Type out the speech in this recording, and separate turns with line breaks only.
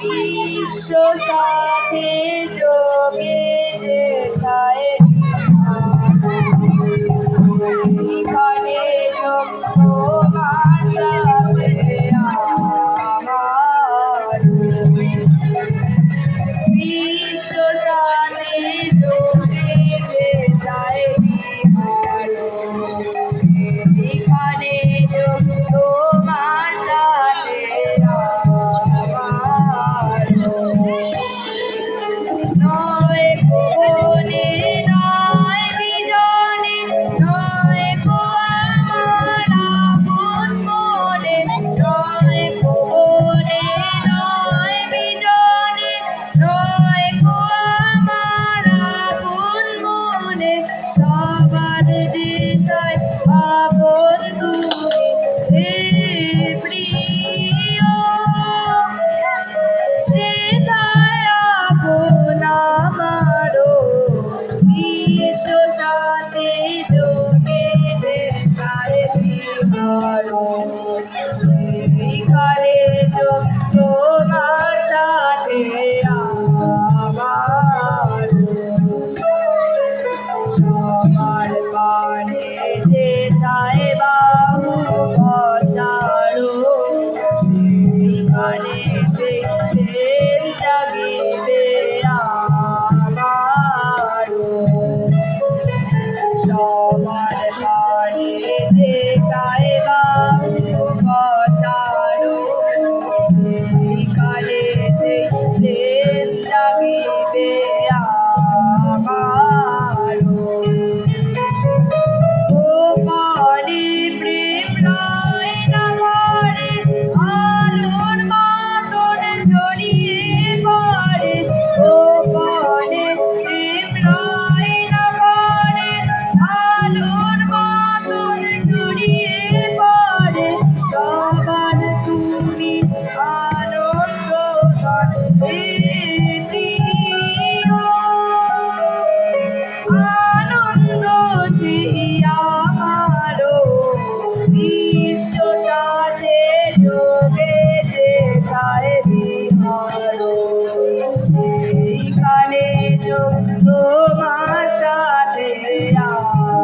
বিশ্ব সাথে যোগে যে খায় যোগ সবার হৃদয় আপন সাহেবা বিশ্ব সাথে যোগে যেথায় বিহার সেইখানে যোগ তোমার সাথে আমার